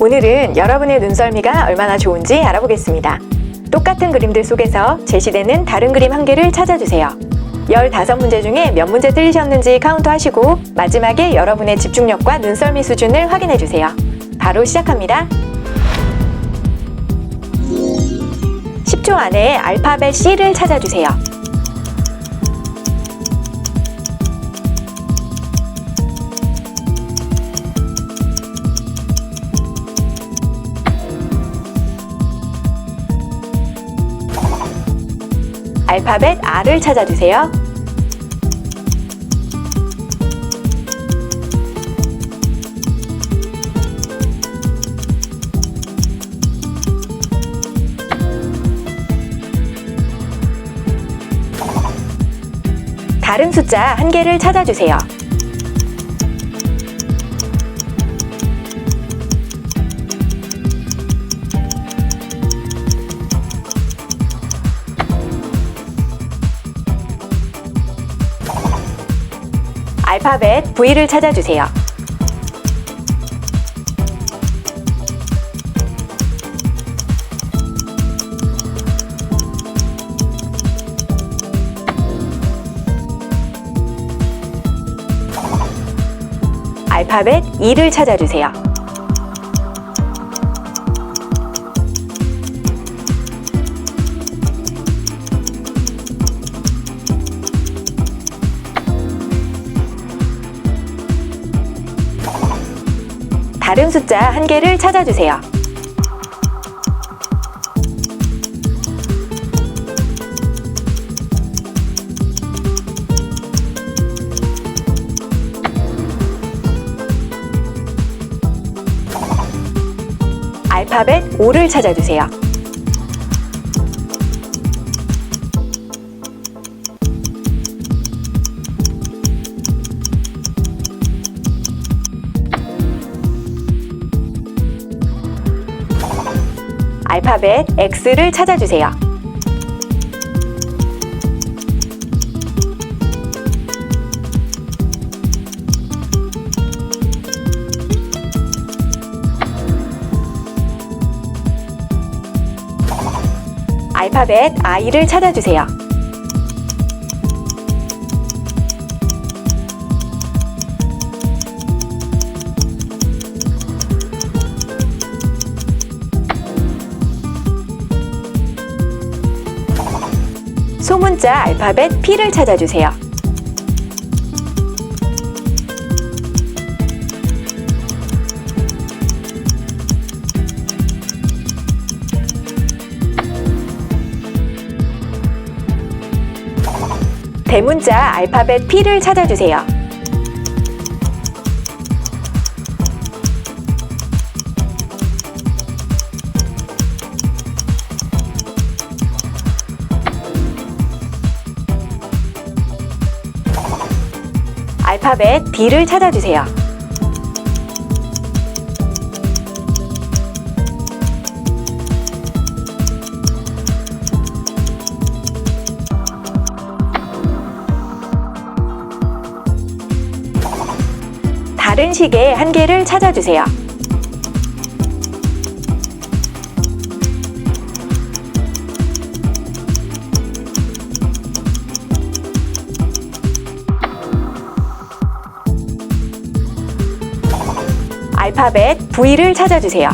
오늘은 여러분의 눈썰미가 얼마나 좋은지 알아보겠습니다. 똑같은 그림들 속에서 제시되는 다른 그림 한 개를 찾아주세요. 15문제 중에 몇 문제 틀리셨는지 카운트 하시고 마지막에 여러분의 집중력과 눈썰미 수준을 확인해 주세요. 바로 시작합니다. 10초 안에 알파벳 C를 찾아주세요. 알파벳 R을 찾아주세요. 다른 숫자 한 개를 찾아주세요. 알파벳 V를 찾아주세요. 알파벳 E를 찾아주세요. 다른 숫자 한 개를 찾아주세요. 알파벳 O를 찾아주세요. 알파벳 X를 찾아주세요. 알파벳 I를 찾아주세요. 소문자 알파벳 P를 찾아주세요. 대문자 알파벳 P를 찾아주세요. 알파벳 D를 찾아주세요. 다른 식의 한 개를 찾아주세요. 알파벳 V를 찾아주세요.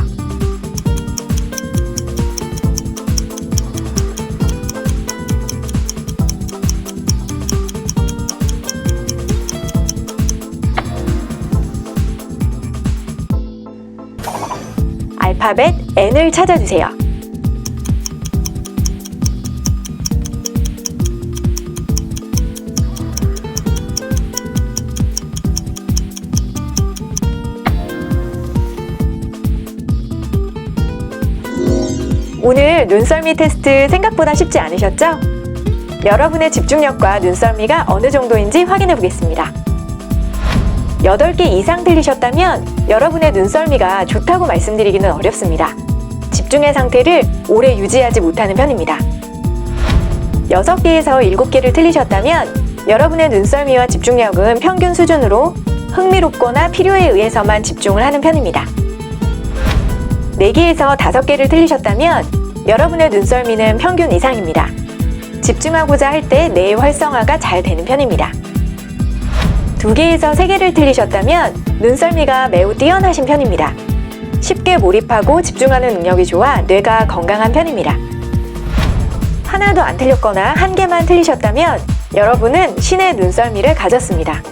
알파벳 N을 찾아주세요. 오늘 눈썰미 테스트 생각보다 쉽지 않으셨죠? 여러분의 집중력과 눈썰미가 어느 정도인지 확인해 보겠습니다. 8개 이상 틀리셨다면 여러분의 눈썰미가 좋다고 말씀드리기는 어렵습니다. 집중의 상태를 오래 유지하지 못하는 편입니다. 6개에서 7개를 틀리셨다면 여러분의 눈썰미와 집중력은 평균 수준으로 흥미롭거나 필요에 의해서만 집중을 하는 편입니다. 4개에서 5개를 틀리셨다면 여러분의 눈썰미는 평균 이상입니다. 집중하고자 할 때 뇌의 활성화가 잘 되는 편입니다. 2개에서 3개를 틀리셨다면 눈썰미가 매우 뛰어나신 편입니다. 쉽게 몰입하고 집중하는 능력이 좋아 뇌가 건강한 편입니다. 하나도 안 틀렸거나 한 개만 틀리셨다면 여러분은 신의 눈썰미를 가졌습니다.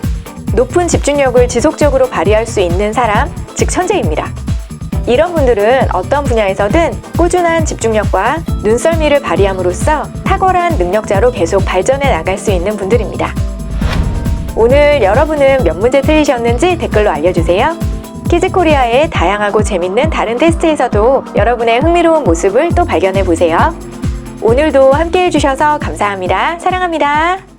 높은 집중력을 지속적으로 발휘할 수 있는 사람, 즉 천재입니다. 이런 분들은 어떤 분야에서든 꾸준한 집중력과 눈썰미를 발휘함으로써 탁월한 능력자로 계속 발전해 나갈 수 있는 분들입니다. 오늘 여러분은 몇 문제 틀리셨는지 댓글로 알려주세요. 키즈코리아의 다양하고 재밌는 다른 테스트에서도 여러분의 흥미로운 모습을 또 발견해 보세요. 오늘도 함께 해주셔서 감사합니다. 사랑합니다.